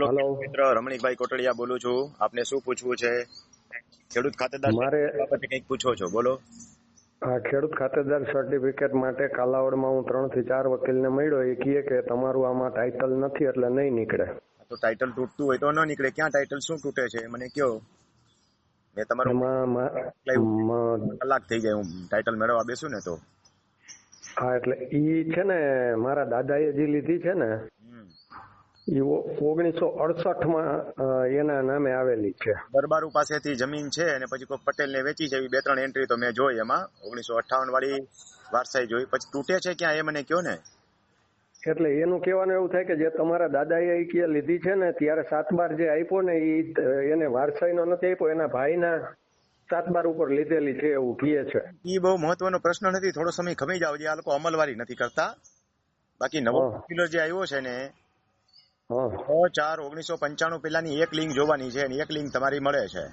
Hello. મિત્ર રમણીકભાઈ કોટડિયા બોલું છું. આપને શું પૂછવું છે? ખેડૂત ખાતેદાર મારે- બાબતે કંઈક પૂછો છો? બોલો. હા ખેડૂત ખાતેદાર સર્ટિફિકેટ માટે કાલાવડમાં હું ત્રણથી ચાર વકીલને મળ્યો. એ કહે કે તમારું આમાં ટાઇટલ નથી એટલે નહીં નીકળે. તો ટાઇટલ તૂટતું હોય તો ન નીકળે. ક્યાં ટાઇટલ શું તૂટે છે? મને કયો. મેં તમારું કલાક થઈ જાય હું ટાઇટલ મેળવવા બેસું ને તો. હા એટલે ઈ છે ને મારા દાદાએ જે લીધી છે ને ઓગણીસો અડસઠમાં એના નામે આવેલી છે. દરબારુ પાસેથી જમીન છે અને પછી કોઈ પટેલને વેચી છે એવી બે ત્રણ એન્ટ્રી તો મેં જોઈ એમાં. ઓગણીસો અઠાવન વાળી વારસાઈ જોઈ. પછી તૂટે છે ક્યાં એ મને કયો ને? એટલે એનું કહેવાનું એવું થાય કે જે તમારા દાદાએ કે લીધી છે ને ત્યારે સાત બાર જે આપ્યો ને એ એને વારસાઈનો નથી આપ્યો એના ભાઈના સાત બાર ઉપર લીધેલી છે એવું કહે છે. ઈ બહુ મહત્વનો પ્રશ્ન નથી. થોડો સમય ખમી જાવ જે આ લોકો અમલવારી નથી કરતા. બાકી નવો. જે આવ્યો છે ને છ ચાર ઓગણીસો પંચાણું પેલાની એક લિંક જોવાની છે અને એક લિંક તમારી મળે છે.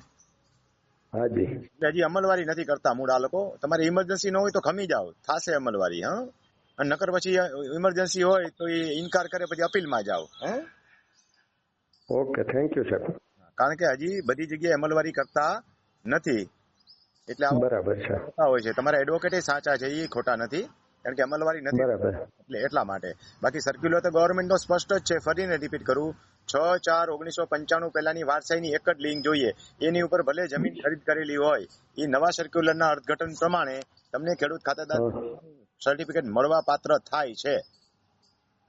હાજી હજી અમલવારી નથી કરતા મૂળ આ લોકો. તમારી ઇમરજન્સી ન હોય તો ખમી જાઓ. થાશે અમલવારી હા? અને નકર પછી ઇમરજન્સી હોય તો એ ઇનકાર કરે પછી અપીલમાં જાવ હે? ઓકે થેન્ક યુ સાહેબ કારણ કે હજી બધી જગ્યાએ અમલવારી કરતા નથી. એટલે બરાબર છે. હોય છે. તમારા એડવોકેટ સાચા છે એ ખોટા નથી. કારણ કે અમલવારી નથી. એટલે એટલા માટે. બાકી સર્ક્યુલર તો ગવર્મેન્ટ નો સ્પષ્ટ જ છે. ફરીને રિપીટ કરું. છ ચાર ઓગણીસો પંચાણું પહેલાની વારસાઈની એક જ લિંક જોઈએ. એની ઉપર ભલે જમીન ખરીદ કરેલી હોય એ નવા સર્ક્યુલરના અર્થઘટન પ્રમાણે તમને ખેડૂત ખાતેદાર સર્ટિફિકેટ મળવા પાત્ર થાય છે.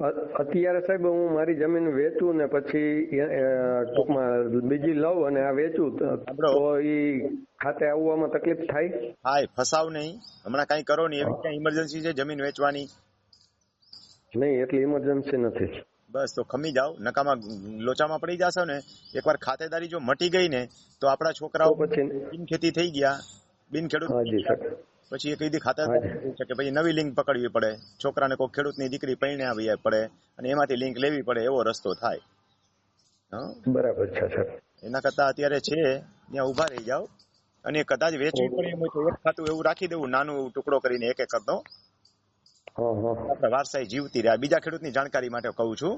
અત્યારે સાહેબ હું મારી જમીન વેચું ને પછી ટૂંકમાં બીજી લઉં અને આ વેચું. તો. ઈ ખાતે આવવામાં તકલીફ થાય? હા ફસાવ નહીં. હમણાં કઈ કરો નહીં. એવી કઈ ઇમરજન્સી છે જમીન વેચવાની? નહીં એટલી ઇમરજન્સી નથી. બસ તો ખમી જાવ નકામાં લોચામાં પડી જશો ને એકવાર ખાતેદારી જો મટી ગઈ ને તો આપણા છોકરાઓ પછી બિન ખેતી થઈ ગયા. બિન ખેડૂત હાજી સાહેબ. પછી એ કીધી ખાતા છે કે ભાઈ નવી લિંક પકડવી પડે. છોકરાને કોઈ ખેડૂતની દીકરી પૈણે આવી પડે અને એમાંથી લિંક લેવી પડે એવો રસ્તો થાય. બરાબર છે સર. એના કરતા અત્યારે છે ત્યાં ઊભા રહી જાવ અને કદાચ વેચવી પડે એમ હોય તો એક ખાતું એવું રાખી દેવું નાનું એવું ટુકડો કરીને એક એક કરતો. આપણે વારસાઈ જીવતી રહ્યા બીજા ખેડૂતની જાણકારી માટે કહું છું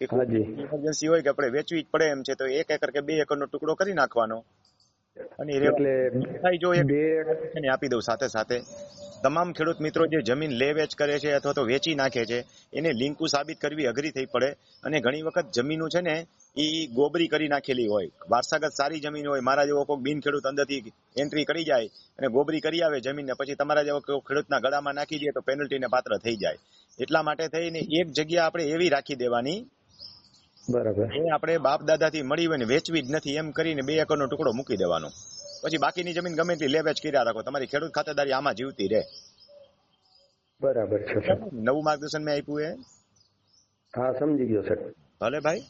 ઇમરજન્સી હોય કે આપણે વેચવી જ પડે એમ છે તો એક એકર કે બે એકરનો ટુકડો કરી નાખવાનો. અને એટલે જો બે આપી દઉં સાથે સાથે. તમામ ખેડૂત મિત્રો જે જમીન લે વેચ કરે છે અથવા તો વેચી નાખે છે એને લિંકુ સાબિત કરવી અઘરી થઈ પડે અને ઘણી વખત જમીનો છે ને એ ગોબરી કરી નાખેલી હોય. વારસાગત સારી જમીન હોય મારા જેવો કોઈ બિન ખેડૂત અંદરથી એન્ટ્રી કરી જાય અને ગોબરી કરી આવે જમીનને પછી તમારા જેવો કોઈ ખેડૂતના ગળામાં નાખી દે તો પેનલ્ટીને પાત્ર થઈ જાય. એટલા માટે થઈને એક જગ્યા આપણે એવી રાખી દેવાની બરાબર. એ આપણે બાપ દાદાથી મળી હોય ને વેચવી જ નથી એમ કરીને બે એકરનો ટુકડો મૂકી દેવાનો. પછી બાકીની જમીન ગમે તે લેવેચ કર્યા રાખો તમારી ખેડૂત ખાતેદારી આમાં જીવતી રહે. બરાબર છે નવું માર્ગદર્શન મેં આપ્યું એ. હા સમજી ગયો સર ભલે ભાઈ.